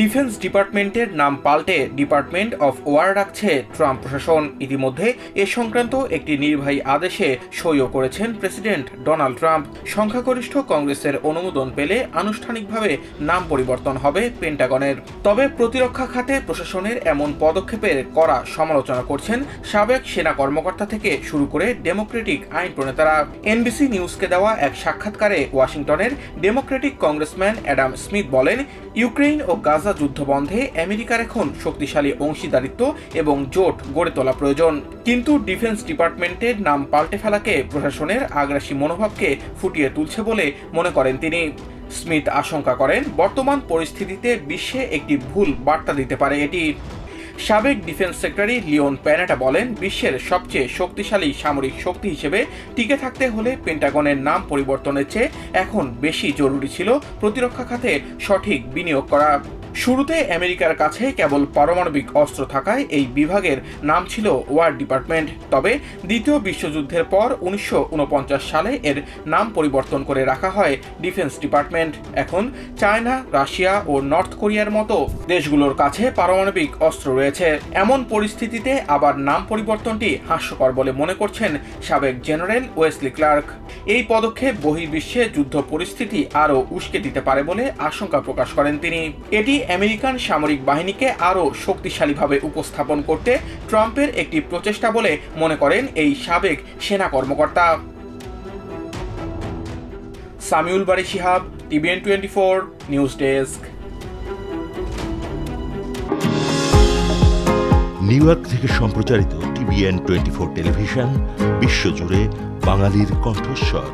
Defence ডিপার্টমেন্টের নাম পাল্টে ডিপার্টমেন্ট অফ ওয়ার রাখছে ট্রাম্প প্রশাসন। ইতিমধ্যে এ সংক্রান্ত একটি নির্বাহী আদেশে সইও করেছেন প্রেসিডেন্ট ডোনাল্ড ট্রাম্প। সংখ্যাগরিষ্ঠ কংগ্রেসের অনুমোদন পেলে আনুষ্ঠানিকভাবে নাম পরিবর্তন হবে পেন্টাগনের। তবে প্রতিরক্ষা খাতে প্রশাসনের এমন পদক্ষেপের কড়া সমালোচনা করছেন সাবেক সেনা কর্মকর্তা থেকে শুরু করে ডেমোক্রেটিক আইন প্রণেতারা। এনবিসি নিউজকে দেওয়া এক সাক্ষাৎকারে ওয়াশিংটনের ডেমোক্রেটিক কংগ্রেসম্যান অ্যাডাম স্মিথ বলেন ইউক্রেন ও গাজা যুদ্ধ বন্ধে আমেরিকার এখন শক্তিশালী অংশীদারিত্ব এবং জোট গড়ে তোলা প্রয়োজন। কিন্তু ডিফেন্স ডিপার্টমেন্টের নাম পাল্টে ফেলাকে প্রশাসনের আগ্রাসী মনোভাবকে ফুটিয়ে তুলছে বলে মনে করেন তিনি। স্মিথ আশঙ্কা করেন, বর্তমান পরিস্থিতিতে বিশ্বে একটি ভুল বার্তা দিতে পারে এটি। সাবেক ডিফেন্স সেক্রেটারি লিওন প্যানেটা বলেন, বিশ্বের সবচেয়ে শক্তিশালী সামরিক শক্তি হিসেবে টিকে থাকতে হলে পেন্টাগনের নাম পরিবর্তনের চেয়ে এখন বেশি জরুরি ছিল প্রতিরক্ষা খাতে সঠিক বিনিয়োগ করা। শুরুতে আমেরিকার কাছে কেবল পারমাণবিক অস্ত্র থাকায় এই বিভাগের নাম ছিল ওয়ার ডিপার্টমেন্ট। তবে দ্বিতীয় বিশ্বযুদ্ধের পর উনিশশো উনপঞ্চাশ সালে এর নাম পরিবর্তন করে রাখা হয় ডিফেন্স ডিপার্টমেন্ট। এখন চায়না, রাশিয়া ও নর্থ কোরিয়ার মতো দেশগুলোর কাছে পারমাণবিক অস্ত্র রয়েছে। এমন পরিস্থিতিতে আবার নাম পরিবর্তনটি হাস্যকর বলে মনে করছেন সাবেক জেনারেল ওয়েসলি ক্লার্ক। এই পদক্ষেপ বহির্বিশ্বে যুদ্ধ পরিস্থিতি আরও উস্কে দিতে পারে বলে আশঙ্কা প্রকাশ করেন তিনি। এটি আমেরিকান সামরিক বাহিনীকে আরও শক্তিশালীভাবে উপস্থাপন করতে ট্রাম্পের একটি প্রচেষ্টা বলে মনে করেন এই সাবেক সেনা কর্মকর্তা। Samiul Bari Shihab, TVN twenty four news desk. New York থেকে সম্প্রচারিত টিভিএন টোয়েন্টি ফোর টেলিভিশন বিশ্বজুড়ে বাঙালির কণ্ঠস্বর।